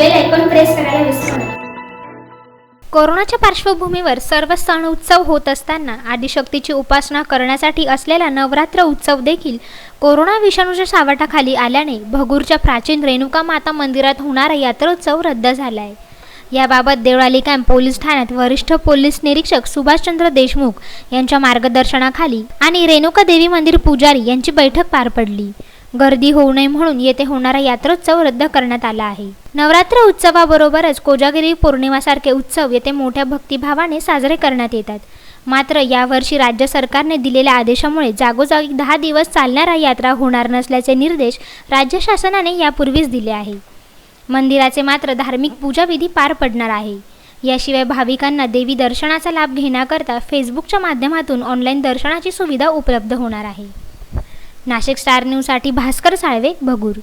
Bell icon press करायला विसरू नका. कोरोनाच्या पार्श्वभूमीवर सर्व सण उत्सव होत असताना आदिशक्तीची उपासना करण्यासाठी असलेला नवरात्र उत्सव देखील कोरोना विषाणूच्या सावटाखाली आल्याने भगूरच्या प्राचीन रेणुका माता मंदिरात होणारा यात्रोत्सव रद्द झाला आहे याबाबत देवळाली कॅम्प पोलीस ठाण्यात वरिष्ठ पोलीस निरीक्षक सुभाषचंद्र देशमुख यांच्या मार्गदर्शनाखाली आणि रेणुका देवी मंदिर पुजारी यांची बैठक पार पडली. गर्दी होऊ नये म्हणून येथे होणारा यात्रोत्सव रद्द करण्यात आला आहे. नवरात्र उत्सवाबरोबरच कोजागिरी पौर्णिमासारखे उत्सव येथे मोठ्या भक्तिभावाने साजरे करण्यात येतात. मात्र यावर्षी राज्य सरकारने दिलेल्या आदेशामुळे जागोजागी दहा दिवस चालणारा यात्रा होणार नसल्याचे निर्देश राज्य शासनाने यापूर्वीच दिले आहे. मंदिराचे मात्र धार्मिक पूजाविधी पार पडणार आहे. याशिवाय भाविकांना देवी दर्शनाचा लाभ घेण्याकरता फेसबुकच्या माध्यमातून ऑनलाईन दर्शनाची सुविधा उपलब्ध होणार आहे. नाशिक स्टार न्यूजसाठी भास्कर साळवे भगूर.